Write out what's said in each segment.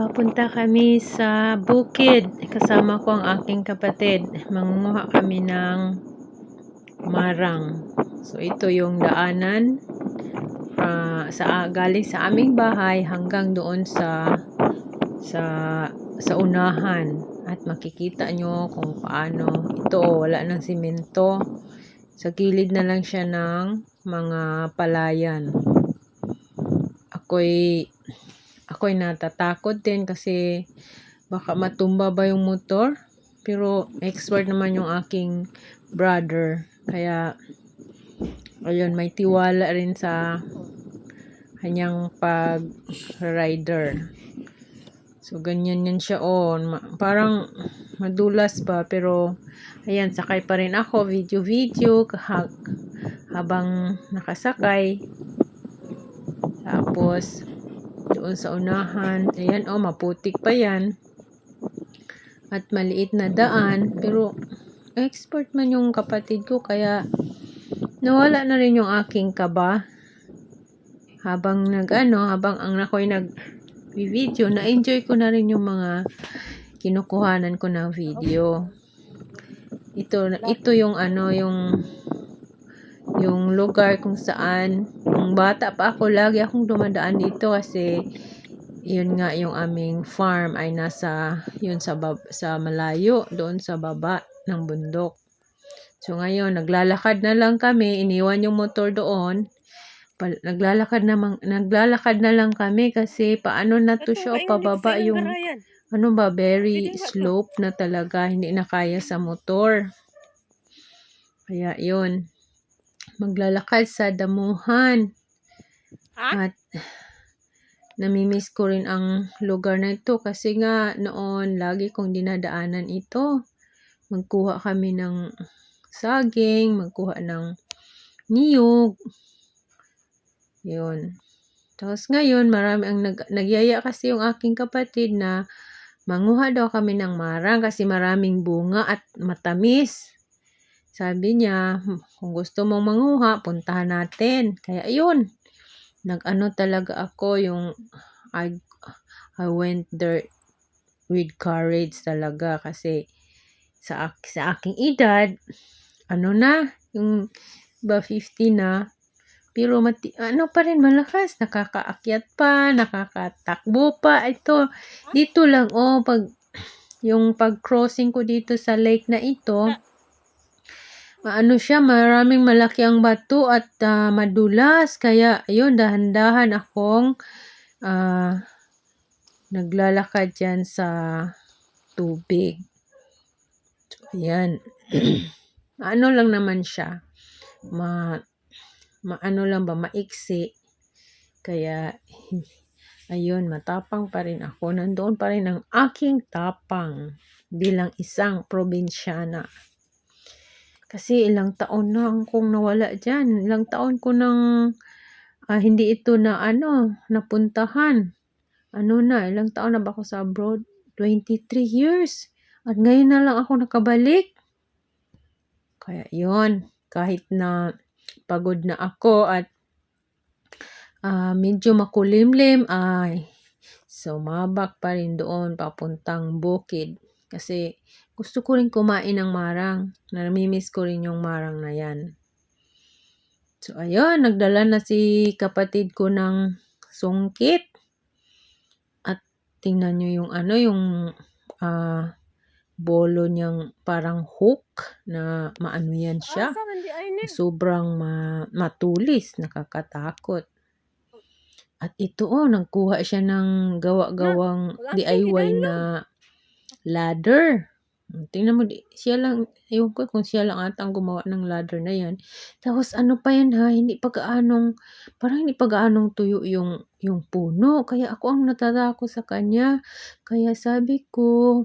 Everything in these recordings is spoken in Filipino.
Papunta kami sa bukid. Kasama ko ang aking kapatid. Mangunguha kami ng marang. So, ito yung daanan uh, sa galing sa aming bahay hanggang doon sa sa sa unahan at makikita nyo kung paano ito wala ng simento sa gilid na lang siya ng mga palayan ako'y ako'y natatakot din kasi baka matumba ba yung motor. Pero expert naman yung aking brother. Kaya ayun may tiwala rin sa kanyang pag rider so ganyan yan siya on oh. parang madulas ba pero ayan sakay pa rin ako video video habang nakasakay. Tapos, doon sa unahan, ayan, oh, maputik pa yan. At maliit na daan, pero expert man yung kapatid ko, kaya nawala na rin yung aking kaba. Habang nag, ano, habang ang ako'y nag video, na-enjoy ko na rin yung mga kinukuhanan ko ng video. Ito, ito yung ano, yung yung lugar kung saan nung bata pa ako lagi akong dumadaan dito kasi yun nga yung aming farm ay nasa yun sa bab, sa malayo doon sa baba ng bundok. So ngayon naglalakad na lang kami, iniwan yung motor doon. Pa, naglalakad na mang, naglalakad na lang kami kasi paano na to siya pababa yung ano ba very slope na talaga hindi na kaya sa motor. Kaya yun maglalakad sa damuhan. At namimiss ko rin ang lugar na ito kasi nga noon lagi kong dinadaanan ito. Magkuha kami ng saging, magkuha ng niyog. Yun. Tapos ngayon, marami ang nag, nagyaya kasi yung aking kapatid na manguha daw kami ng marang kasi maraming bunga at matamis. Sabi niya, kung gusto mong manguha, puntahan natin. Kaya yun, nag-ano talaga ako yung I, I went there with courage talaga kasi sa, sa aking edad, ano na, yung ba 50 na, pero mati, ano pa rin malakas, nakakaakyat pa, nakakatakbo pa. Ito, dito lang, oh, pag, yung pag-crossing ko dito sa lake na ito, ano siya, maraming malaki ang bato at uh, madulas. Kaya, ayun, dahan-dahan akong uh, naglalakad dyan sa tubig. So, ayan. ano lang naman siya. Ma, maano lang ba, maiksi. Kaya, ayun, matapang pa rin ako. Nandoon pa rin ang aking tapang bilang isang probinsyana. Kasi ilang taon na akong nawala dyan. Ilang taon ko nang uh, hindi ito na ano, napuntahan. Ano na, ilang taon na ba ako sa abroad? 23 years. At ngayon na lang ako nakabalik. Kaya yon kahit na pagod na ako at uh, medyo makulimlim ay sumabak pa rin doon papuntang bukid. Kasi gusto ko rin kumain ng marang. Namimiss ko rin yung marang na yan. So, ayun, nagdala na si kapatid ko ng sungkit. At tingnan nyo yung ano, yung uh, bolo niyang parang hook na maano yan siya. Sobrang ma matulis, nakakatakot. At ito oh, nagkuha siya ng gawa-gawang DIY na ladder. Tingnan mo, siya lang, ewan ko kung siya lang atang gumawa ng ladder na yan. Tapos ano pa yan ha, hindi pa gaanong, parang hindi pa gaanong tuyo yung, yung puno. Kaya ako ang natatako sa kanya. Kaya sabi ko,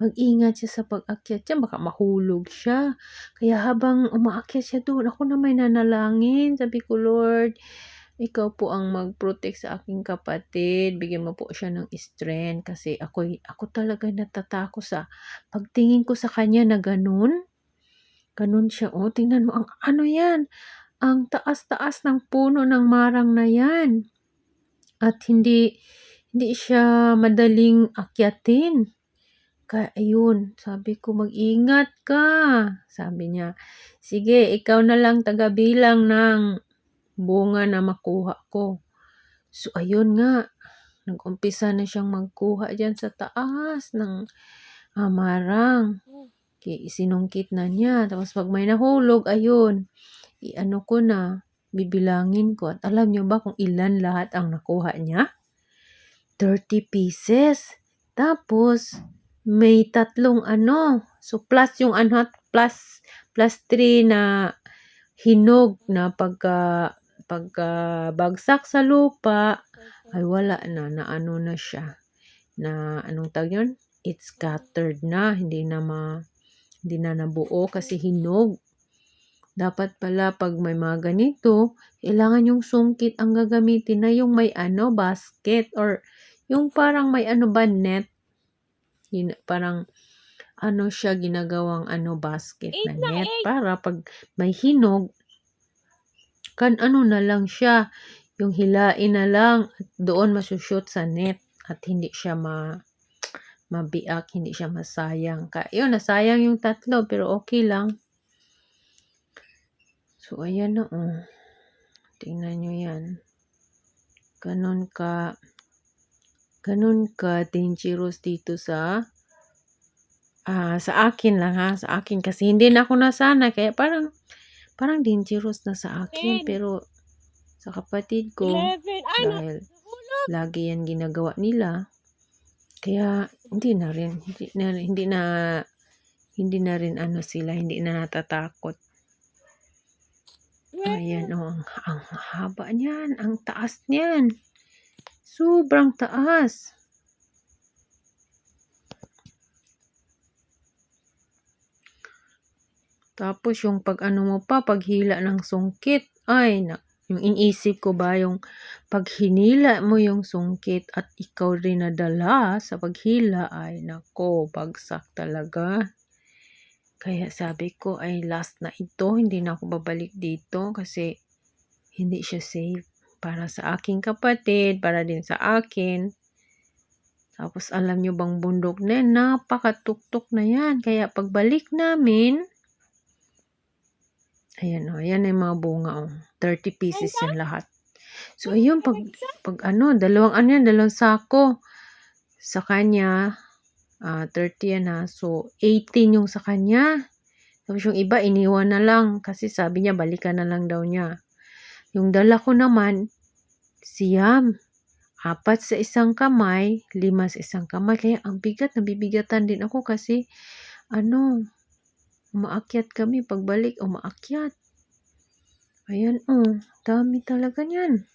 mag-ingat siya sa pag-akyat siya, baka mahulog siya. Kaya habang umaakyat siya doon, ako na may nanalangin. Sabi ko, Lord, ikaw po ang mag-protect sa aking kapatid. Bigyan mo po siya ng strength kasi ako, ako talaga natatako sa pagtingin ko sa kanya na ganun. Ganun siya. Oh, tingnan mo, ang ano yan? Ang taas-taas ng puno ng marang na yan. At hindi, hindi siya madaling akyatin. Kaya ayun, sabi ko mag-ingat ka. Sabi niya, sige, ikaw na lang tagabilang ng bunga na makuha ko. So ayun nga, nag-umpisa na siyang magkuha diyan sa taas ng amarang. Sinungkit na niya. Tapos pag may nahulog, ayun, i-ano ko na, bibilangin ko. At alam niyo ba kung ilan lahat ang nakuha niya? 30 pieces. Tapos, may tatlong ano. So, plus yung ano, plus, plus 3 na hinog na pagka, pagka bagsak sa lupa, ay wala na, na ano na siya. Na, anong tawag yun? It's scattered na, hindi na ma, hindi na nabuo kasi hinog. Dapat pala pag may mga ganito, kailangan yung sungkit ang gagamitin na yung may ano, basket or yung parang may ano ba net. Yun, parang ano siya ginagawang ano basket na net para pag may hinog kan ano na lang siya yung hilain na lang at doon masushoot sa net at hindi siya ma mabiak, hindi siya masayang. Kaya yun, nasayang yung tatlo pero okay lang. So, ayan na oh. Tingnan nyo yan. Ganon ka, ganon ka dangerous dito sa, ah, sa akin lang ha, sa akin kasi hindi na ako nasana kaya parang, parang dangerous na sa akin pero sa kapatid ko, dahil lagi yan ginagawa nila, kaya hindi na rin, hindi na, hindi na, hindi na rin ano sila, hindi na natatakot. Ayan oh, ang, ang haba niyan, ang taas niyan. Sobrang taas. Tapos yung pag ano mo pa, paghila ng sungkit, ay na, yung inisip ko ba yung pag hinila mo yung sungkit at ikaw rin nadala sa paghila, ay nako, bagsak talaga. Kaya sabi ko ay last na ito, hindi na ako babalik dito kasi hindi siya safe para sa aking kapatid, para din sa akin. Tapos alam nyo bang bundok na napakatuktok na yan. Kaya pagbalik namin, ayan o, ayan yung mga bunga o. 30 pieces yan lahat. So ayun, pag, pag ano, dalawang ano yan, dalawang sako sa kanya, uh, 30 yan ha. So 18 yung sa kanya. Tapos yung iba, iniwan na lang kasi sabi niya, balikan na lang daw niya. Yung dala ko naman, siyam apat sa isang kamay, lima sa isang kamay. Kaya ang bigat, nabibigatan din ako kasi ano, umaakyat kami. Pagbalik, umaakyat. Ayan, oh, dami talaga niyan.